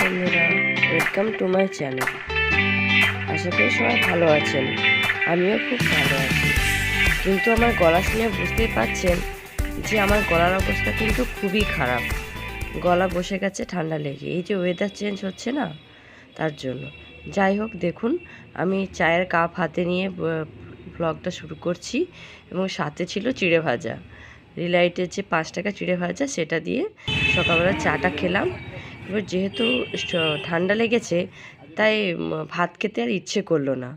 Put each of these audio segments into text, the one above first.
বন্ধুরা welcome to my channel আশা করি সবাই ভালো আছেন। আমিও খুব ভালো আছি। কিন্তু আমার গলা শুনে বুঝতেই পারছেন যে আমার গলার অবস্থা কিন্তু খুবই খারাপ। গলা বসে গেছে ঠান্ডা লেগে। এই যে ওয়েদার চেঞ্জ হচ্ছে না? তার জন্য। যাই হোক, দেখুন, আমি চায়ের কাপ হাতে নিয়ে ব্লগটা শুরু করছি এবং সাথে ছিল চিড়ে ভাজা। রিলাইটের যে পাঁচ টাকা চিড়ে ভাজা, সেটা দিয়ে সকালবেলা চাটা খেলাম। এবার যেহেতু ঠান্ডা লেগেছে, তাই ভাত খেতে আর ইচ্ছে করল না।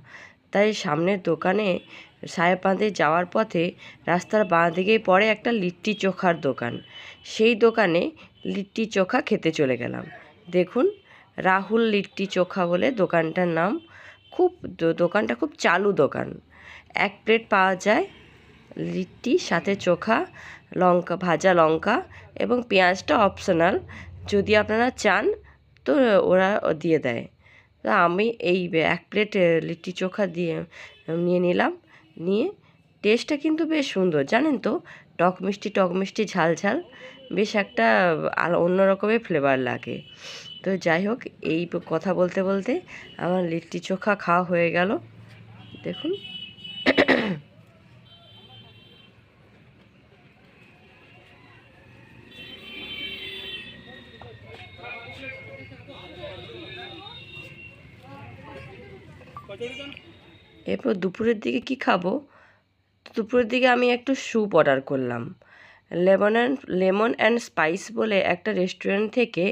তাই সামনের দোকানে সাহেবাঁধে যাওয়ার পথে রাস্তার বাঁ দিকেই পড়ে একটা লিট্টি চোখার দোকান। সেই দোকানে লিট্টি চোখা খেতে চলে গেলাম। দেখুন, রাহুল লিট্টি চোখা বলে দোকানটার নাম। খুব দোকানটা খুব চালু দোকান। এক প্লেট পাওয়া যায় লিট্টি, সাথে চোখা, লঙ্কা, ভাজা লঙ্কা এবং পেঁয়াজটা অপশনাল। যদি আপনারা চান, তো ওরা দিয়ে দেয়। তো আমি এই এক প্লেট লিট্টি চোখা দিয়ে নিয়ে নিলাম। নিয়ে টেস্টটা কিন্তু বেশ সুন্দর, জানেন তো? টক মিষ্টি টক মিষ্টি, ঝাল ঝাল। বেশ একটা আলা অন্য রকমের ফ্লেভার লাগে। তো যাই হোক, এই কথা বলতে বলতে আমার লিট্টি চোখা খাওয়া হয়ে গেল। দেখুন। এরপর দুপুরের দিকে কি খাব? দুপুরের দিকে আমি একটু স্যুপ অর্ডার করলাম। Lemon and lemon and spice বলে একটা রেস্টুরেন্ট থেকে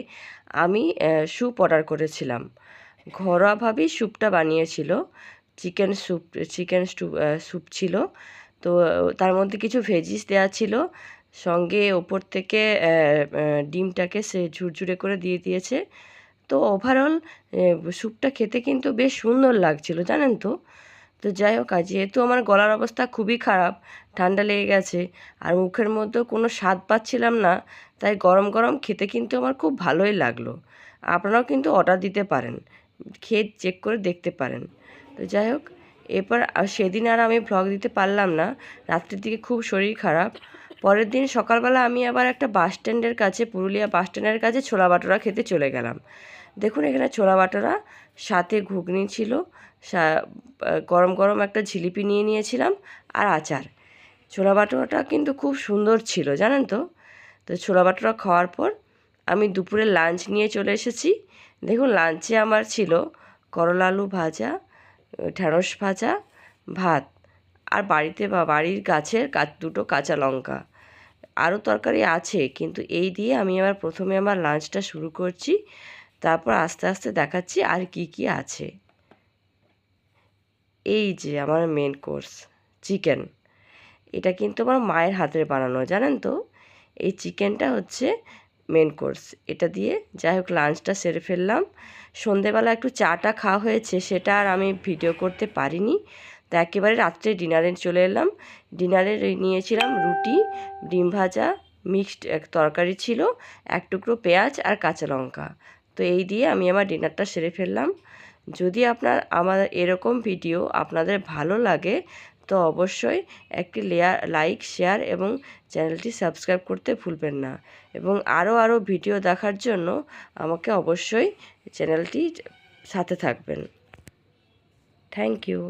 আমি স্যুপ অর্ডার করেছিলাম। ঘরোয়াভাবেই স্যুপটা বানিয়েছিল। চিকেন স্যুপ চিকেন স্যুপ ছিল। তো, তার মধ্যে কিছু ভেজিস দেওয়া ছিল। সঙ্গে ওপর থেকে ডিমটাকে সে ঝুরঝুরে করে দিয়ে দিয়েছে। তো ওভারঅল স্যুপটা খেতে কিন্তু বেশ সুন্দর লাগছিল, জানেন তো? তো যাই হোক, আর যেহেতু আমার গলার অবস্থা খুবই খারাপ, ঠান্ডা লেগে গেছে, আর মুখের মধ্যেও কোনো স্বাদ পাচ্ছিলাম না, তাই গরম গরম খেতে কিন্তু আমার খুব ভালোই লাগল। আপনারাও কিন্তু অর্ডার দিতে পারেন, খেয়ে চেক করে দেখতে পারেন। তো যাই হোক, এরপর সেদিন আর আমি ভ্লগ দিতে পারলাম না, রাত্রির দিকে খুব শরীর খারাপ। পরের দিন সকালবেলা আমি আবার একটা বাস স্ট্যান্ডের কাছে, পুরুলিয়া বাস স্ট্যান্ডের কাছে ছোলা বাটোরা খেতে চলে গেলাম। দেখুন, এখানে ছোলা বাটোরা, সাথে ঘুগনি ছিল গরম গরম একটা জিলিপি নিয়ে নিয়েছিলাম আর আচার। ছোলা বাটোরাটা কিন্তু খুব সুন্দর ছিল, জানেন তো? তো ছোলা বাটোরা খাওয়ার পর আমি দুপুরে লাঞ্চ নিয়ে চলে এসেছি। দেখুন, লাঞ্চে আমার ছিল করলা আলু ভাজা, ঢ্যাঁড়স ভাজা, ভাত আর বাড়িতে বা, বাড়ির গাছের দুটো কাঁচা লঙ্কা। আরও তরকারি আছে, কিন্তু এই দিয়ে আমি আবার প্রথমে আমার লাঞ্চটা শুরু করছি। তারপর আস্তে আস্তে দেখাচ্ছি আর কি কি আছে। এই যে আমার মেন কোর্স চিকেন এটা কিন্তু আমার মায়ের হাতের বানানো, জানেন তো? এই চিকেনটা হচ্ছে মেন কোর্স এটা দিয়ে যাই হোক লাঞ্চটা সেরে ফেললাম। সন্ধেবেলা একটু চাটা খাওয়া হয়েছে, সেটা আর আমি ভিডিও করতে পারিনি। তো একেবারে রাত্রে ডিনারে চলে এলাম। ডিনারে নিয়েছিলাম রুটি, ডিম ভাজা মিক্সড এক তরকারি ছিল, এক টুকরো পেঁয়াজ আর কাঁচা লঙ্কা। তো এই দিয়ে আমি আমার ডিনারটা সেরে ফেললাম। যদি আপনার, আমার এরকম ভিডিও আপনাদের ভালো লাগে, তো অবশ্যই একটি লেয়ার, লাইক, শেয়ার এবং চ্যানেলটি সাবস্ক্রাইব করতে ভুলবেন না। এবং আরও আরও ভিডিও দেখার জন্য আমাকে অবশ্যই চ্যানেলটি সাথে থাকবেন। Thank you.